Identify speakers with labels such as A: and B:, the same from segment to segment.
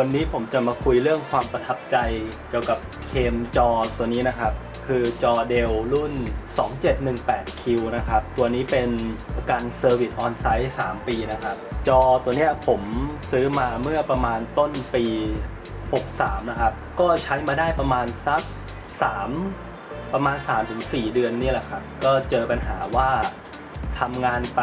A: วันนี้ผมจะมาคุยเรื่องความประทับใจเกี่ยวกับเคมจอตัวนี้นะครับ คือจอเดลรุ่น 2718Q นะครับ ตัวนี้เป็นประกัน Service On Site 3ปีนะครับ จอตัวนี้ผมซื้อมาเมื่อประมาณต้นปี 63 นะครับ ก็ใช้มาได้ประมาณสัก 3 ประมาณ 3-4 เดือนนี่แหละครับ ก็เจอปัญหาว่าทำงานไป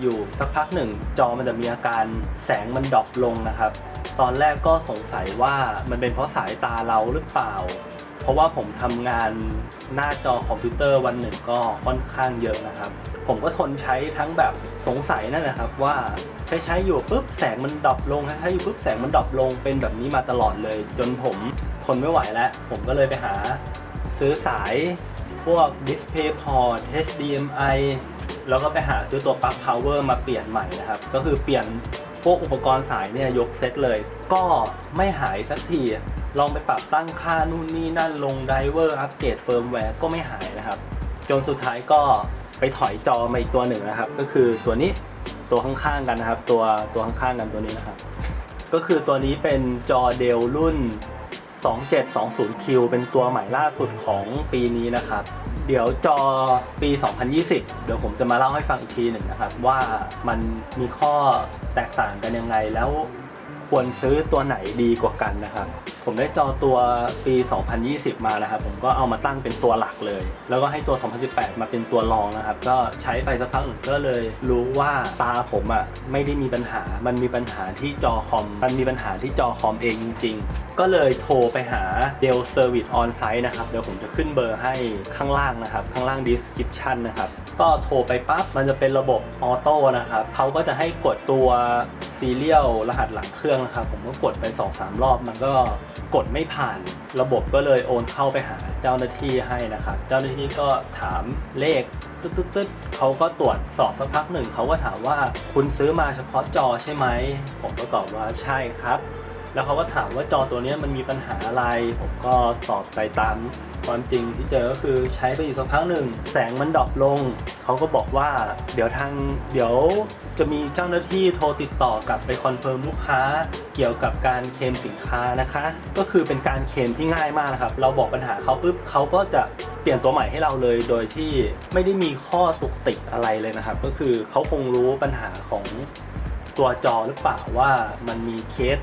A: อยู่สักพักหนึ่ง จอมันจะมีอาการแสงมันดรอปลงนะครับ ตอนแรกก็สงสัยว่ามันเป็นเพราะสายตาเราหรือเปล่า เพราะว่าผมทำงานหน้าจอคอมพิวเตอร์วันหนึ่งก็ค่อนข้างเยอะนะครับ ผมก็ทนใช้ทั้งแบบสงสัยนั่นนะครับว่าใช้ใช้อยู่ปุ๊บแสงมันดรอปลงใช้อยู่ปุ๊บแสงมันดรอปลงเป็นแบบนี้มาตลอดเลย จนผมทนไม่ไหวแล้ว ผมก็เลยไปหาซื้อสายพวก DisplayPort HDMI แล้วก็ไปหาซื้อตัวปลั๊ก power มาเปลี่ยนใหม่นะครับ ก็คือเปลี่ยน พวกอุปกรณ์สายเนี่ยยกเซตเลย ก็ไม่หายสักที ลองไปปรับตั้งค่านู่นนี่นั่นลงไดเวอร์อัปเกรดเฟิร์มแวร์ก็ไม่หายนะครับ จนสุดท้ายก็ไปถอยจอมาอีกตัวหนึ่งนะครับ ก็คือตัวนี้ตัวข้างๆกันนะครับ ตัวตัวข้างๆกันตัวนี้นะครับ ก็คือตัวนี้เป็นจอเดลรุ่น 2720Q เป็นตัวใหม่ล่าสุดของปีนี้นะครับ เดี๋ยวจอปี 2020 เดี๋ยวผมจะมาเล่าให้ฟังอีกทีหนึ่งนะครับ ว่ามันมีข้อแตกต่างกันยังไงแล้ว ควรซื้อตัวไหนดีกว่ากันนะครับ ผมได้จอตัวปี 2020 มานะครับ ผมก็เอามาตั้งเป็นตัวหลักเลย แล้วก็ให้ตัว 2018 มาเป็นตัวรองนะครับ ก็ใช้ไปสักพักหนึ่งก็เลยรู้ว่าตาผมอะไม่ได้มีปัญหา มันมีปัญหาที่จอคอม มันมีปัญหาที่จอคอมเองจริง ๆ ก็เลยโทรไปหา Dell Service On Site นะครับ เดี๋ยวผมจะขึ้นเบอร์ให้ข้างล่างนะครับ ข้างล่าง description นะครับ ก็โทรไปปั๊บ มันจะเป็นระบบออโต้นะครับ เขาก็จะให้กดตัวซีเรียลรหัสหลังเครื่องนะครับผมก็กดไป2-3รอบ มันก็กดไม่ผ่านระบบก็เลยโอนเข้าไปหาเจ้าหน้าที่ให้นะครับ เจ้าหน้าที่ก็ถามเลขตึ๊ดตึ๊ดตึ๊ดเขาก็ตรวจสอบสักพักหนึ่งเขาก็ถามว่าคุณซื้อมาเฉพาะจอใช่ไหมผมก็ตอบว่าใช่ครับ แล้วเขาก็ถามว่าจอตัวนี้มันมีปัญหาอะไร ผมก็ตอบไปตามความจริงที่เจอก็คือใช้ไปอยู่สักพักหนึ่ง แสงมันดรอปลง เขาก็บอกว่าเดี๋ยวทางเดี๋ยวจะมีเจ้าหน้าที่โทรติดต่อกลับไปคอนเฟิร์มลูกค้า เกี่ยวกับการเคลมสินค้านะคะ ก็คือเป็นการเคลมที่ง่ายมากนะครับ เราบอกปัญหาเขาปุ๊บเขาก็จะเปลี่ยนตัวใหม่ให้เราเลย โดยที่ไม่ได้มีข้อตุกติกอะไรเลยนะครับ ก็คือเขาคงรู้ปัญหาของตัวจอหรือเปล่าว่ามันมีเคส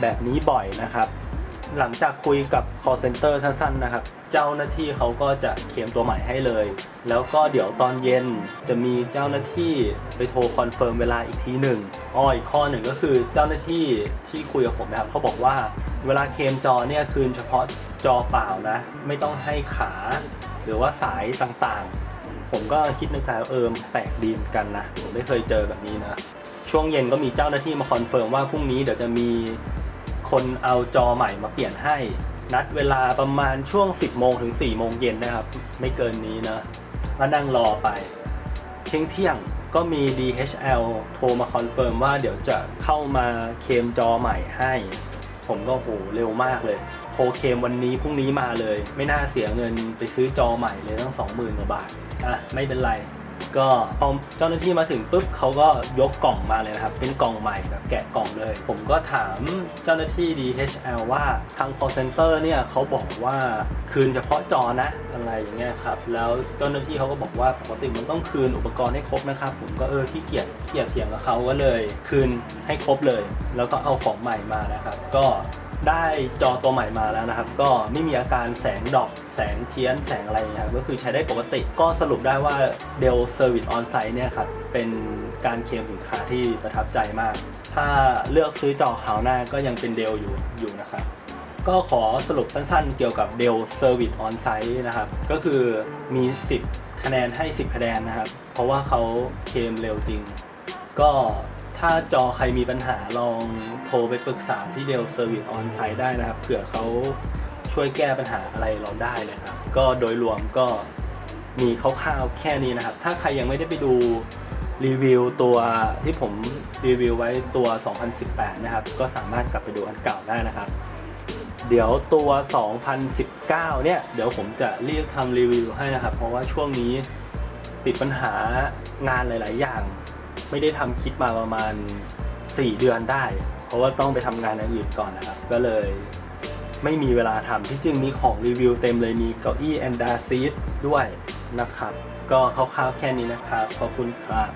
A: แบบนี้บ่อยนะครับ หลังจากคุยกับ call center สั้นๆนะครับ เจ้าหน้าที่เขาก็จะเคลมตัวใหม่ให้เลย แล้วก็เดี๋ยวตอนเย็นจะมีเจ้าหน้าที่ไปโทรคอนเฟิร์มเวลาอีกทีหนึ่งอ้ออีกข้อหนึ่งก็คือเจ้าหน้าที่ที่คุยกับผมนะครับเขาบอกว่าเวลาเคลมจอเนี่ยคืนเฉพาะจอเปล่านะ ไม่ต้องให้ขา หรือว่าสายต่างๆ ผมก็คิดในใจว่าเออแปลกดีเหมือนกันนะ ผมไม่เคยเจอแบบนี้นะ ช่วงเย็นก็มีเจ้าหน้าที่มาคอนเฟิร์มว่าพรุ่งนี้เดี๋ยวจะมี คนเอาจอใหม่มาเปลี่ยนให้ นัดเวลาประมาณช่วง 10 โมงถึง 4 โมงเย็นนะครับ ไม่เกินนี้นะก็นั่งรอไป เที่ยงเที่ยงก็มี DHL โทรมาคอนเฟิร์มว่าเดี๋ยวจะเข้ามาเคมจอใหม่ให้ ผมก็โหเร็วมากเลย โทรเคมวันนี้พรุ่งนี้มาเลย ไม่น่าเสียเงินไปซื้อจอใหม่เลยตั้ง 20,000กว่าบาทอะไม่เป็นไร ก็พอเจ้าหน้าที่มาถึงปุ๊บเขาก็ยกกล่องมาเลยนะครับ เป็นกล่องใหม่แบบแกะกล่องเลย ผมก็ถามเจ้าหน้าที่ DHL ว่าทาง call center เนี่ยเขาบอกว่าคืนเฉพาะจอนะอะไรอย่างเงี้ยครับ แล้วเจ้าหน้าที่เขาก็บอกว่าปกติมันต้องคืนอุปกรณ์ให้ครบนะครับ ผมก็เออขี้เกียจเกียจเถียงกับเขาก็เลย คืนให้ครบเลย แล้วก็เอาของใหม่มานะครับ ก็ได้จอตัวใหม่มาแล้วนะครับ ก็ไม่มีอาการแสงดอป แสงเพี้ยนแสงอะไรครับก็คือใช้ได้ปกติ ก็สรุปได้ว่า Dell Service On Site เนี่ยครับเป็นการเคลมสินค้าที่ประทับใจมาก ถ้าเลือกซื้อจอขาวหน้าก็ยังเป็น Dell อยู่อยู่นะครับก็ขอสรุปสั้นๆ เกี่ยวกับ Dell Service On Site นะครับ ก็คือมี 10 คะแนนให้ 10 คะแนนนะครับ เพราะว่าเขาเคลมเร็วจริง ก็ถ้าจอใครมีปัญหาลองโทรไปปรึกษาที่ Dell Service On Site ได้นะครับ เผื่อเขา ช่วยแก้ปัญหาอะไรเราได้นะครับ ก็โดยรวมก็มีคร่าวๆแค่นี้นะครับ ถ้าใครยังไม่ได้ไปดูรีวิวตัวที่ผมรีวิวไว้ตัว 2018 นะครับ ก็สามารถกลับไปดูอันเก่าได้นะครับ เดี๋ยวตัว 2019 เนี่ย เดี๋ยวผมจะรีบทำรีวิวให้นะครับ เพราะว่าช่วงนี้ติดปัญหางานหลาย ๆ อย่าง ไม่ได้ทำคลิปมาประมาณ 4 เดือนได้ เพราะว่าต้องไปทำงานอื่นก่อนนะครับ ก็เลย ไม่มีเวลาทำที่จริงมีของรีวิวเต็มเลยมีเก้าอี้แอนดาซีดด้วยนะครับ ก็คร่าวๆแค่นี้นะครับ ขอบคุณครับ